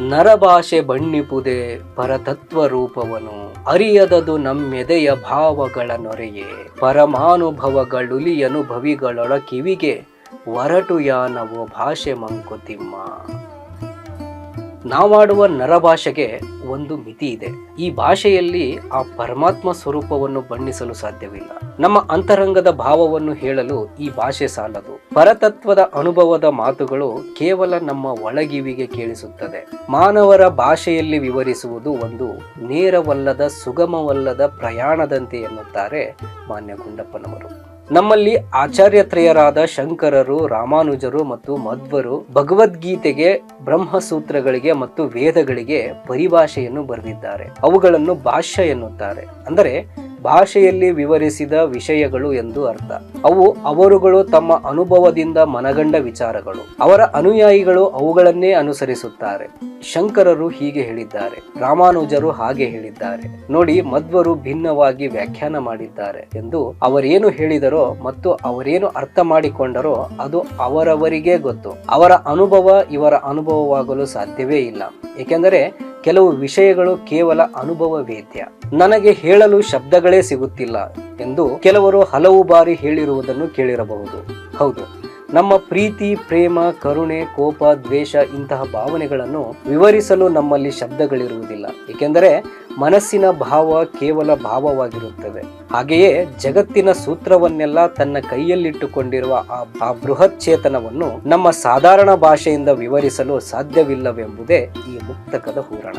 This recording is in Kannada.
ನರಭಾಷೆ ಬಣ್ಣಿಪುದೆ ಪರತತ್ವ ರೂಪವನು ಅರಿಯದದು ನಮ್ಮೆದೆಯ ಭಾವಗಳ ನೊರೆಯೇ. ಪರಮಾನುಭವಗಳುಲಿಯನುಭವಿಗಳೊಳ ಕಿವಿಗೆ ಒರಟು ಯಾನವೋ ಭಾಷೆ ಮಂಕುತಿಮ್ಮ. ನಾವಾಡುವ ನರಭಾಷೆಗೆ ಒಂದು ಮಿತಿ ಇದೆ. ಈ ಭಾಷೆಯಲ್ಲಿ ಆ ಪರಮಾತ್ಮ ಸ್ವರೂಪವನ್ನು ಬಣ್ಣಿಸಲು ಸಾಧ್ಯವಿಲ್ಲ. ನಮ್ಮ ಅಂತರಂಗದ ಭಾವವನ್ನು ಹೇಳಲು ಈ ಭಾಷೆ ಸಾಲದು. ಪರತತ್ವದ ಅನುಭವದ ಮಾತುಗಳು ಕೇವಲ ನಮ್ಮ ಒಳಗಿವಿಗೆ ಕೇಳಿಸುತ್ತದೆ. ಮಾನವರ ಭಾಷೆಯಲ್ಲಿ ವಿವರಿಸುವುದು ಒಂದು ನೇರವಲ್ಲದ, ಸುಗಮವಲ್ಲದ ಪ್ರಯಾಣದಂತೆ ಎನ್ನುತ್ತಾರೆ ಮಾನ್ಯ ಗುಂಡಪ್ಪನವರು ನಮ್ಮಲ್ಲಿ ಆಚಾರ್ಯತ್ರಯರಾದ ಶಂಕರರು, ರಾಮಾನುಜರು ಮತ್ತು ಮಧ್ವರು ಭಗವದ್ಗೀತೆಗೆ, ಬ್ರಹ್ಮಸೂತ್ರಗಳಿಗೆ ಮತ್ತು ವೇದಗಳಿಗೆ ಪರಿಭಾಷೆಯನ್ನು ಬರೆದಿದ್ದಾರೆ. ಅವುಗಳನ್ನು ಭಾಷ್ಯ ಎನ್ನುತ್ತಾರೆ. ಅಂದರೆ ಭಾಷೆಯಲ್ಲಿ ವಿವರಿಸಿದ ವಿಷಯಗಳು ಎಂದು ಅರ್ಥ. ಅವು ಅವರುಗಳು ತಮ್ಮ ಅನುಭವದಿಂದ ಮನಗಂಡ ವಿಚಾರಗಳು. ಅವರ ಅನುಯಾಯಿಗಳು ಅವುಗಳನ್ನೇ ಅನುಸರಿಸುತ್ತಾರೆ. ಶಂಕರರು ಹೀಗೆ ಹೇಳಿದ್ದಾರೆ. ರಾಮಾನುಜರು ಹಾಗೆ ಹೇಳಿದ್ದಾರೆ. ನೋಡಿ, ಮಧ್ವರು ಭಿನ್ನವಾಗಿ ವ್ಯಾಖ್ಯಾನ ಮಾಡಿದ್ದಾರೆ ಎಂದು ಅವರೇನು ಹೇಳಿದರೋ ಮತ್ತು ಅವರೇನು ಅರ್ಥ ಮಾಡಿಕೊಂಡರೋ ಅದು ಅವರವರಿಗೇ ಗೊತ್ತು. ಅವರ ಅನುಭವ ಇವರ ಅನುಭವವಾಗಲು ಸಾಧ್ಯವೇ ಇಲ್ಲ. ಏಕೆಂದರೆ ಕೆಲವು ವಿಷಯಗಳು ಕೇವಲ ಅನುಭವ ವೇದ್ಯ. ನನಗೆ ಹೇಳಲು ಶಬ್ದಗಳೇ ಸಿಗುತ್ತಿಲ್ಲ ಎಂದು ಕೆಲವರು ಹಲವು ಬಾರಿ ಹೇಳಿರುವುದನ್ನು ಕೇಳಿರಬಹುದು. ಹೌದು. ನಮ್ಮ ಪ್ರೀತಿ, ಪ್ರೇಮ, ಕರುಣೆ, ಕೋಪ, ದ್ವೇಷ ಇಂತಹ ಭಾವನೆಗಳನ್ನು ವಿವರಿಸಲು ನಮ್ಮಲ್ಲಿ ಶಬ್ದಗಳಿರುವುದಿಲ್ಲ. ಏಕೆಂದರೆ ಮನಸ್ಸಿನ ಭಾವ ಕೇವಲ ಭಾವವಾಗಿರುತ್ತದೆ. ಹಾಗೆಯೇ ಜಗತ್ತಿನ ಸೂತ್ರವನ್ನೆಲ್ಲ ತನ್ನ ಕೈಯಲ್ಲಿಟ್ಟುಕೊಂಡಿರುವ ಆ ಬೃಹತ್ ಚೇತನವನ್ನು ನಮ್ಮ ಸಾಧಾರಣ ಭಾಷೆಯಿಂದ ವಿವರಿಸಲು ಸಾಧ್ಯವಿಲ್ಲವೆಂಬುದೇ ಈ ಮುಕ್ತಕದ ಹೂರಣ.